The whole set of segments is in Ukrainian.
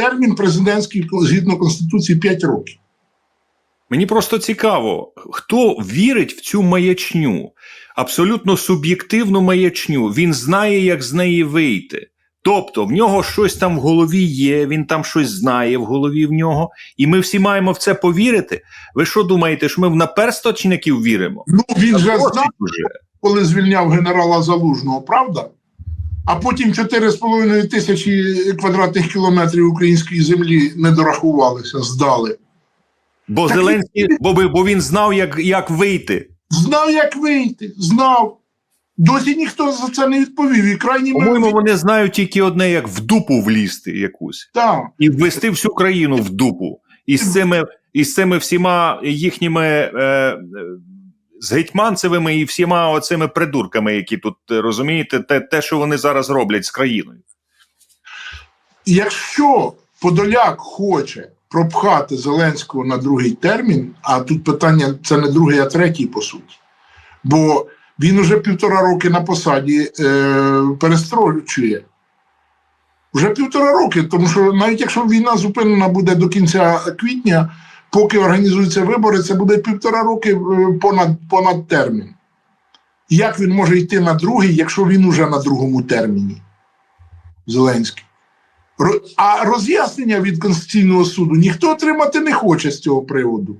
термін президентський згідно Конституції 5 років. Мені просто цікаво, хто вірить в цю маячню, абсолютно суб'єктивну маячню. Він знає, як з неї вийти. Тобто в нього щось там в голові є, він там щось знає в голові в нього, і ми всі маємо в це повірити. Ви що думаєте, що ми в наперсточників віримо? Ну він же знав, коли звільняв генерала Залужного, правда? А потім 4,5 тисячі квадратних кілометрів української землі не дорахувалися, здали. Бо Так Зеленський, бо, бо він знав, як, як вийти. Знав, як вийти, знав. Досі ніхто за це не відповів. І крайні По-моєму, вони знають тільки одне, як в дупу влізти якусь. Так. і ввести всю країну в дупу. І з цими, і з цими всіма їхніми е, е, з гетьманцевими і всіма оцими придурками, які тут е, розумієте, те, те, що вони зараз роблять з країною. Якщо Подоляк хоче пропхати Зеленського на другий термін, а тут питання це не другий, а третій, по суті. Бо він уже півтора роки на посаді е, перестрочує. Вже півтора роки, тому що навіть якщо війна зупинена буде до кінця квітня, поки організуються вибори, це буде півтора роки е, понад, понад термін. Як він може йти на другий, якщо він уже на другому терміні? Зеленський. А роз'яснення від Конституційного суду ніхто отримати не хоче з цього приводу.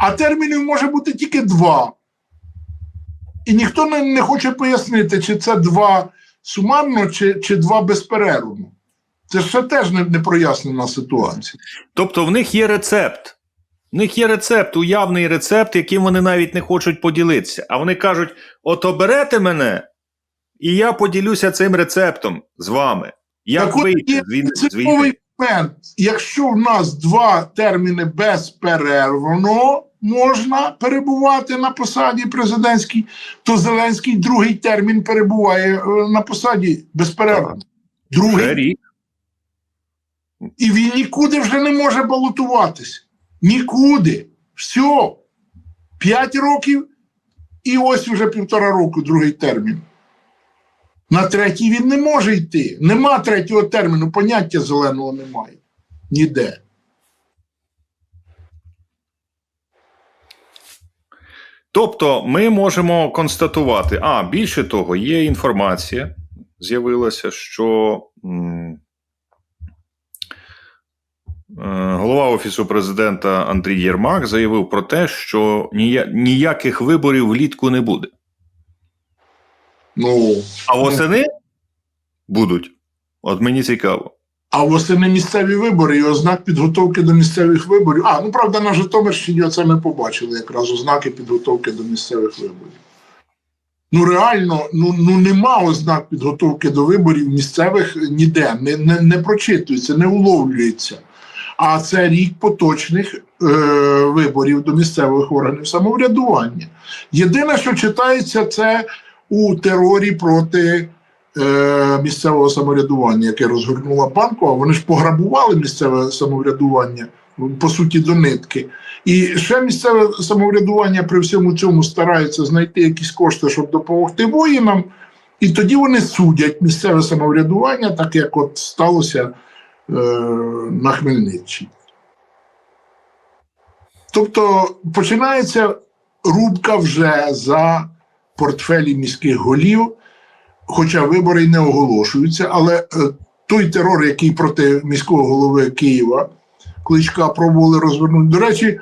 А термінів може бути тільки два. І ніхто не, не хоче пояснити, чи це два сумарно, чи, чи два безперервно. Це ще теж не, не прояснена ситуація. Тобто в них є рецепт. В них є рецепт, уявний рецепт, яким вони навіть не хочуть поділитися. А вони кажуть: от оберете мене, і я поділюся цим рецептом з вами. Як вийти з війни? момент. Якщо в нас два терміни безперервно можна перебувати на посаді президентській, то Зеленський другий термін перебуває е, на посаді безперервно. Другий. І він нікуди вже не може балотуватися. Нікуди. Все. П'ять років, і ось вже півтора року другий термін. На третій він не може йти. Нема третього терміну, поняття зеленого немає. Ніде. Тобто ми можемо констатувати, а більше того, є інформація, з'явилася, що голова Офісу президента Андрій Єрмак заявив про те, що ніяких виборів влітку не буде. Ну, А восени будуть. От мені цікаво. а восени місцеві вибори і ознак підготовки до місцевих виборів. А, ну правда, на Житомирщині оце ми побачили якраз ознаки підготовки до місцевих виборів. Ну, реально, ну, ну нема ознак підготовки до виборів місцевих ніде, не, не, не прочитується, не уловлюється. А це рік поточних е, виборів до місцевих органів самоврядування. Єдине, що читається, це у терорі проти е, місцевого самоврядування, яке розгорнула банку, а вони ж пограбували місцеве самоврядування, по суті, до нитки. І ще місцеве самоврядування при всьому цьому старається знайти якісь кошти, щоб допомогти воїнам, і тоді вони судять місцеве самоврядування, так як от сталося на Хмельниччині. Тобто починається рубка вже за портфелі міських голів, хоча вибори й не оголошуються, але е, той терор, який проти міського голови Києва Кличка пробували розвернути. До речі,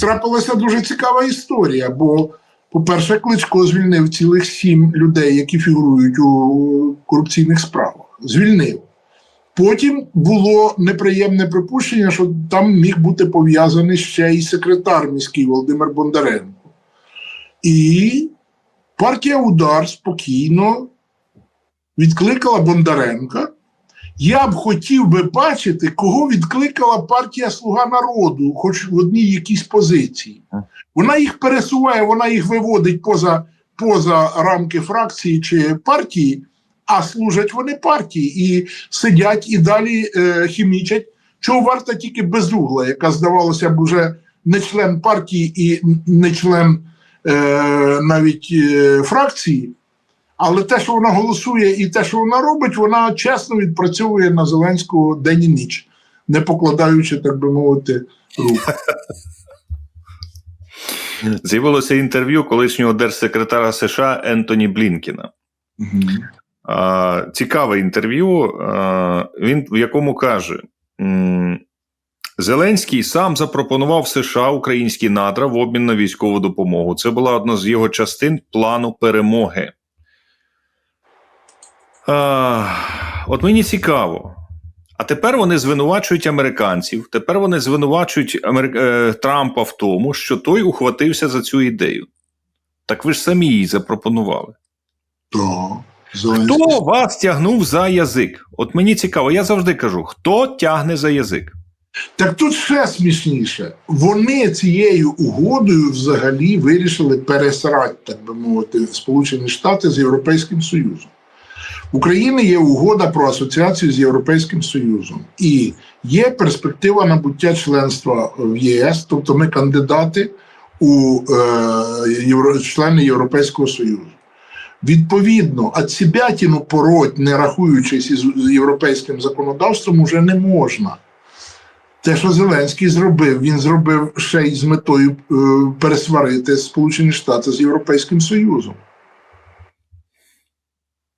трапилася дуже цікава історія, бо, по-перше, Кличко звільнив цілих сім людей, які фігурують у корупційних справах. Звільнив. Потім було неприємне припущення, що там міг бути пов'язаний ще й секретар міський Володимир Бондаренко. І партія Удар спокійно відкликала Бондаренка. Я б хотів би бачити, кого відкликала партія Слуга народу, хоч в одній якійсь позиції. Вона їх пересуває, вона їх виводить поза, поза рамки фракції чи партії, а служать вони партії і сидять і далі е, хімічать. Чого варта тільки безугла, яка здавалося б уже не член партії і не член е, навіть е, фракції. Але те, що вона голосує, і те, що вона робить, вона чесно відпрацьовує на Зеленського день і ніч. не покладаючи, так би мовити, рук. З'явилося інтерв'ю колишнього держсекретаря США Ентоні Блінкіна. Цікаве інтерв'ю, він в якому каже: Зеленський сам запропонував США українські надра в обмін на військову допомогу. Це була одна з його частин плану перемоги. От мені цікаво. А тепер вони звинувачують американців. Тепер вони звинувачують Амер... е, Трампа в тому, що той ухватився за цю ідею. Так ви ж самі її запропонували. Зеленський. Хто вас тягнув за язик? От мені цікаво, я завжди кажу: хто тягне за язик? Так тут ще смішніше. Вони цією угодою взагалі вирішили пересрати, так би мовити, Сполучені Штати з Європейським Союзом. В Україні є угода про асоціацію з Європейським Союзом, і є перспектива набуття членства в ЄС, тобто ми кандидати у е, євро, члени Європейського Союзу. Відповідно, ацібятіну пороть, не рахуючись із європейським законодавством, уже не можна. Те, що Зеленський зробив, він зробив ще й з метою е, пересварити Сполучені Штати з Європейським Союзом.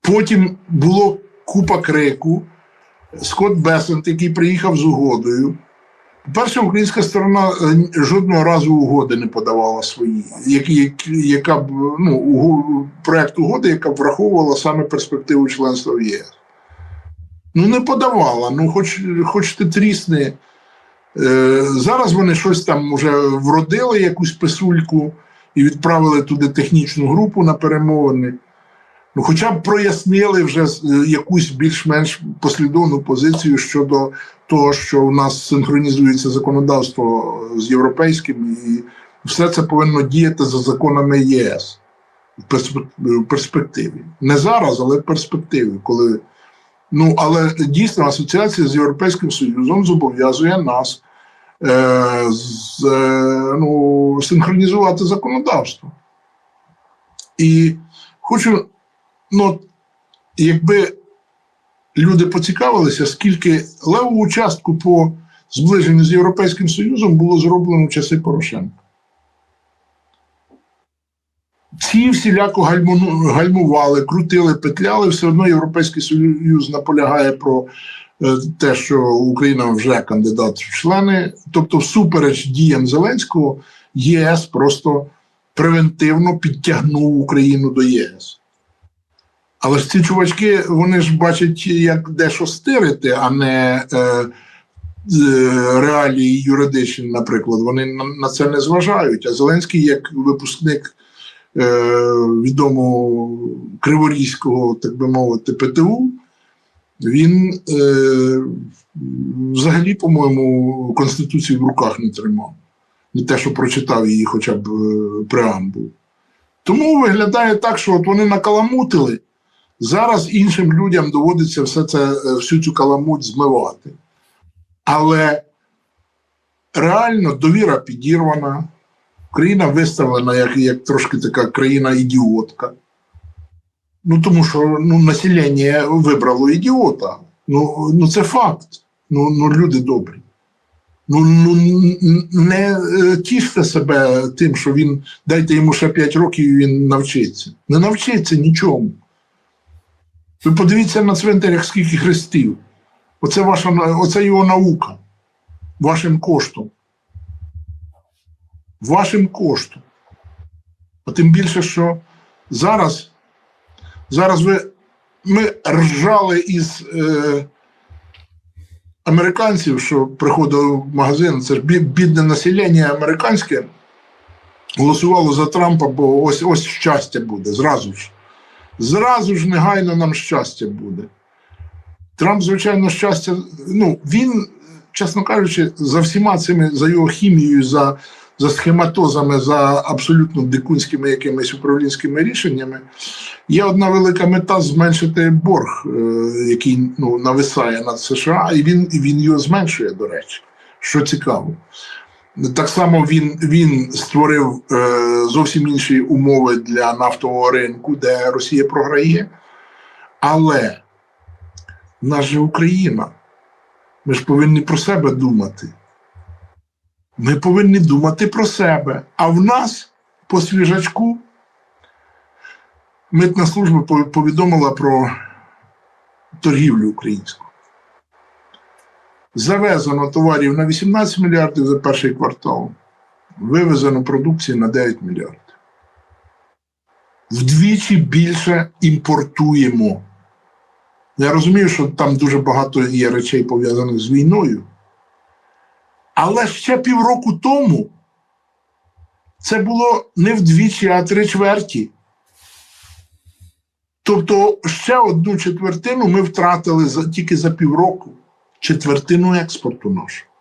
Потім було купа крику. Скотт Бесент, який приїхав з угодою. Перша українська сторона е, жодного разу угоди не подавала свої, які, яка б ну, уго- проект угоди, яка б враховувала саме перспективу членства в ЄС. Ну, не подавала. Ну, хоч, хоч ти трісни. Е, зараз вони щось там вже вродили, якусь писульку, і відправили туди технічну групу на перемовини. Ну, хоча б прояснили вже е, якусь більш-менш послідовну позицію щодо того, що у нас синхронізується законодавство з європейським, і все це повинно діяти за законами ЄС в в перспективі. Не зараз, але в перспективі, коли. Ну, але дійсно асоціація з Європейським Союзом зобов'язує нас е, з, е, ну, синхронізувати законодавство. І хочу, ну, якби люди поцікавилися, скільки леву частку по зближенню з Європейським Союзом було зроблено в часи Порошенка. Ці всіляко гальмували, крутили, петляли, все одно Європейський Союз наполягає про е, те, що Україна вже кандидат в члени. Тобто, всупереч діям Зеленського, ЄС просто превентивно підтягнув Україну до ЄС. Але ж ці чувачки, вони ж бачать, як дещо стирити, а не е, е, реалії юридичні, наприклад. Вони на, це не зважають. А Зеленський, як випускник е, відомого Криворізького, так би мовити, ПТУ, він е, взагалі, по-моєму, Конституцію в руках не тримав. Не те, що прочитав її хоча б е, преамбул. Тому виглядає так, що от вони накаламутили. Зараз іншим людям доводиться все це, е, всю цю каламуть змивати. Але реально довіра підірвана, Україна виставлена як, як трошки така країна-ідіотка. Ну, тому що ну, населення вибрало ідіота. Ну, ну це факт. Ну, ну люди добрі. Ну, ну не е, тіште себе тим, що він дайте йому ще 5 років і він навчиться. Не навчиться нічому. Ви подивіться на цвинтарях, скільки хрестів. Оце, ваша, оце його наука. Вашим коштом. Вашим коштом. А тим більше, що зараз, зараз ви, ми ржали із е, американців, що приходили в магазин, це ж бідне населення американське, голосувало за Трампа, бо ось ось щастя буде зразу ж. Зразу ж негайно нам щастя буде. Трамп, звичайно, щастя. Ну, він, чесно кажучи, за всіма цими, за його хімією, за, за схематозами, за абсолютно дикунськими якимись управлінськими рішеннями, є одна велика мета зменшити борг, е, який ну, нависає над США, і він, і він його зменшує, до речі, що цікаво. Так само він, він створив е, зовсім інші умови для нафтового ринку, де Росія програє. Але в нас же Україна. Ми ж повинні про себе думати. Ми повинні думати про себе. А в нас по свіжачку митна служба повідомила про торгівлю українську. Завезено товарів на 18 мільярдів за перший квартал, вивезено продукції на 9 мільярдів. Вдвічі більше імпортуємо. Я розумію, що там дуже багато є речей пов'язаних з війною. Але ще півроку тому це було не вдвічі, а три чверті. Тобто ще одну четвертину ми втратили за, тільки за півроку. Четвертину експорту нашого.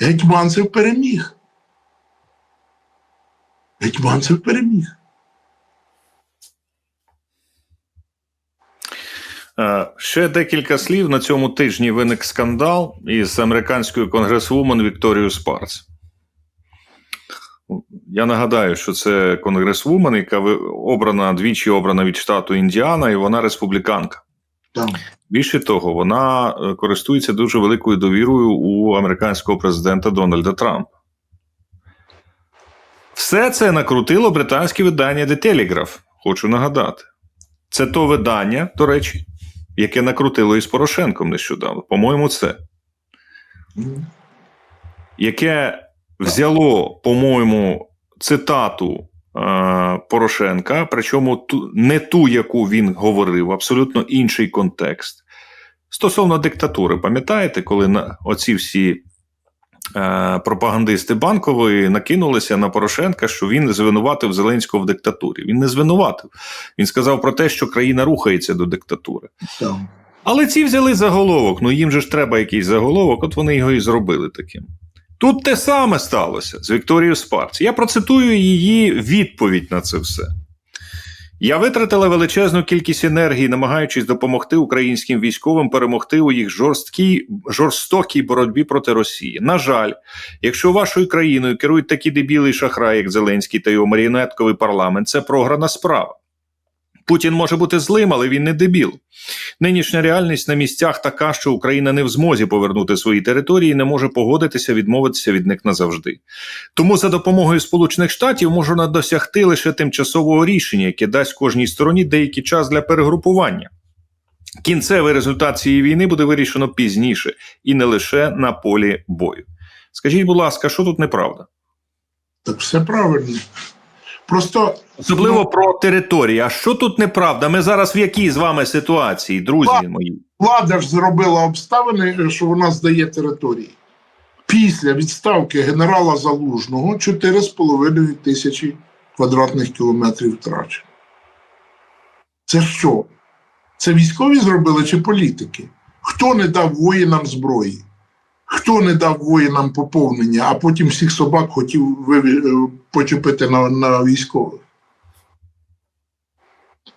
Гетьманцев переміг. Гетьманцев переміг. Е, Ще декілька слів на цьому тижні виник скандал із американською конгресвумен Вікторією Спарц. Я нагадаю, що це конгресвумен, яка обрана двічі обрана від штату Індіана, і вона республіканка. Там. Більше того, вона е, користується дуже великою довірою у американського президента Дональда Трампа. Все це накрутило британське видання The Telegraph, хочу нагадати. Це то видання, до речі, яке накрутило із Порошенком нещодавно. По-моєму, це. Яке взяло, по-моєму, цитату Порошенка, причому ту, не ту, яку він говорив, абсолютно інший контекст. Стосовно диктатури, пам'ятаєте, коли на оці всі е, пропагандисти банкової накинулися на Порошенка, що він звинуватив Зеленського в диктатурі. Він не звинуватив. Він сказав про те, що країна рухається до диктатури. Але ці взяли заголовок. Ну їм же ж треба якийсь заголовок, от вони його і зробили таким. Тут те саме сталося з Вікторією Спарц. Я процитую її відповідь на це все. Я витратила величезну кількість енергії, намагаючись допомогти українським військовим перемогти у їх жорсткій, жорстокій боротьбі проти Росії. На жаль, якщо вашою країною керують такі дебіли і шахраї, як Зеленський та його маріонетковий парламент, це програна справа. Путін може бути злим, але він не дебіл. Нинішня реальність на місцях така, що Україна не в змозі повернути свої території і не може погодитися відмовитися від них назавжди. Тому за допомогою Сполучених Штатів можна досягти лише тимчасового рішення, яке дасть кожній стороні деякий час для перегрупування. Кінцевий результат цієї війни буде вирішено пізніше і не лише на полі бою. Скажіть, будь ласка, що тут неправда? Так все правильно. Просто Особливо про території. А що тут неправда? Ми зараз в якій з вами ситуації, друзі Ладно. мої? влада ж зробила обставини, що вона здає території. Після відставки генерала Залужного 4,5 тисячі квадратних кілометрів втрачено. Це що? Це військові зробили чи політики? Хто не дав воїнам зброї? Хто не дав воїнам поповнення, а потім всіх собак хотів е, почепити на, на військових?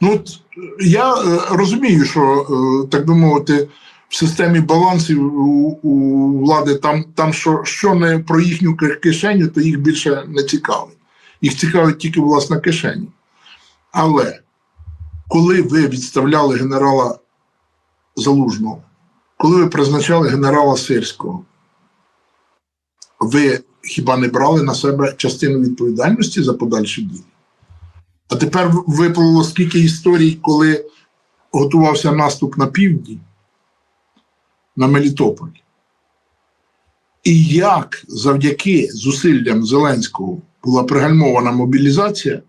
Ну, от, я е, розумію, що, е, так би мовити, в системі балансів у, у влади там, там що, що не про їхню кишеню, то їх більше не цікавить. Їх цікавить тільки власна кишеня. Але коли ви відставляли генерала Залужного, коли ви призначали генерала Сирського, ви хіба не брали на себе частину відповідальності за подальші дії? А тепер виплило скільки історій, коли готувався наступ на півдні, на Мелітополь. І як завдяки зусиллям Зеленського була пригальмована мобілізація,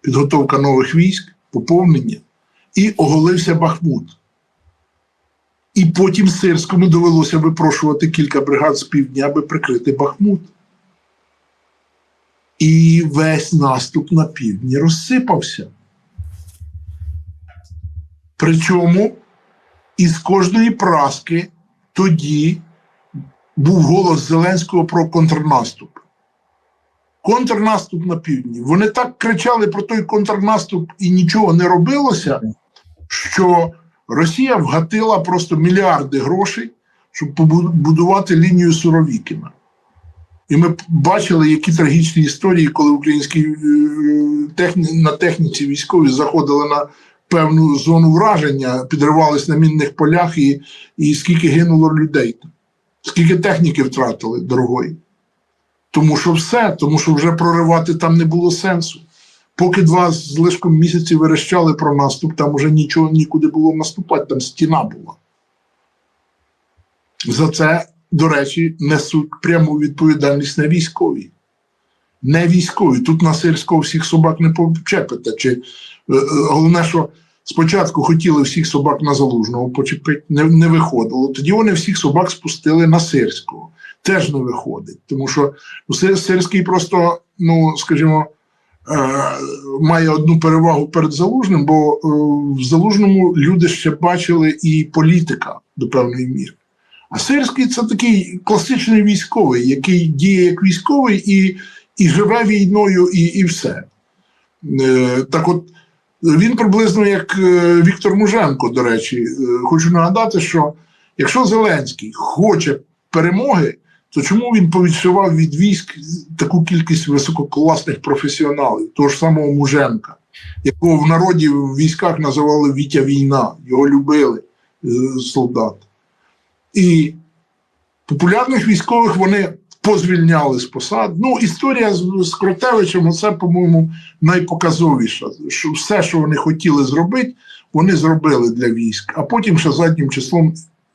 підготовка нових військ, поповнення, і оголився Бахмут. І потім Сирському довелося випрошувати кілька бригад з півдня, аби прикрити Бахмут. І весь наступ на півдні розсипався. Причому із кожної праски тоді був голос Зеленського про контрнаступ. Контрнаступ на півдні. Вони так кричали про той контрнаступ і нічого не робилося, що Росія вгатила просто мільярди грошей, щоб побудувати лінію Суровікіна. І ми бачили, які трагічні історії, коли українські е, техні, на техніці військові заходили на певну зону враження, підривались на мінних полях, і, і скільки гинуло людей. Скільки техніки втратили дорогої? Тому що все, тому що вже проривати там не було сенсу. Поки два з лишком місяці верещали про наступ, там уже нічого нікуди було наступати, там стіна була. За це, до речі, несуть пряму відповідальність не військові. Не військові. Тут на сільського всіх собак не почепите. Чи, е, е, головне, що спочатку хотіли всіх собак на залужного почепити, не, не виходило. Тоді вони всіх собак спустили на сирського. Теж не виходить. Тому що ну, Сир- сирський просто, ну, скажімо, е, має одну перевагу перед залужним, бо в залужному люди ще бачили і політика до певної міри. А це такий класичний військовий, який діє як військовий і, і живе війною, і, і все. Е, так от, він приблизно як е, Віктор Муженко, до речі. Е, Хочу нагадати, що якщо Зеленський хоче перемоги, то чому він повідшивав від військ таку кількість висококласних професіоналів, того ж самого Муженка, якого в народі в військах називали Вітя Війна, його любили е, солдати. І популярних військових вони позвільняли з посад. Ну, історія з, Кротевичем, це, по-моєму, найпоказовіша. Що все, що вони хотіли зробити, вони зробили для військ, а потім ще заднім числом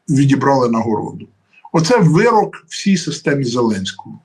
відібрали нагороду. Оце вирок всій системі Зеленського.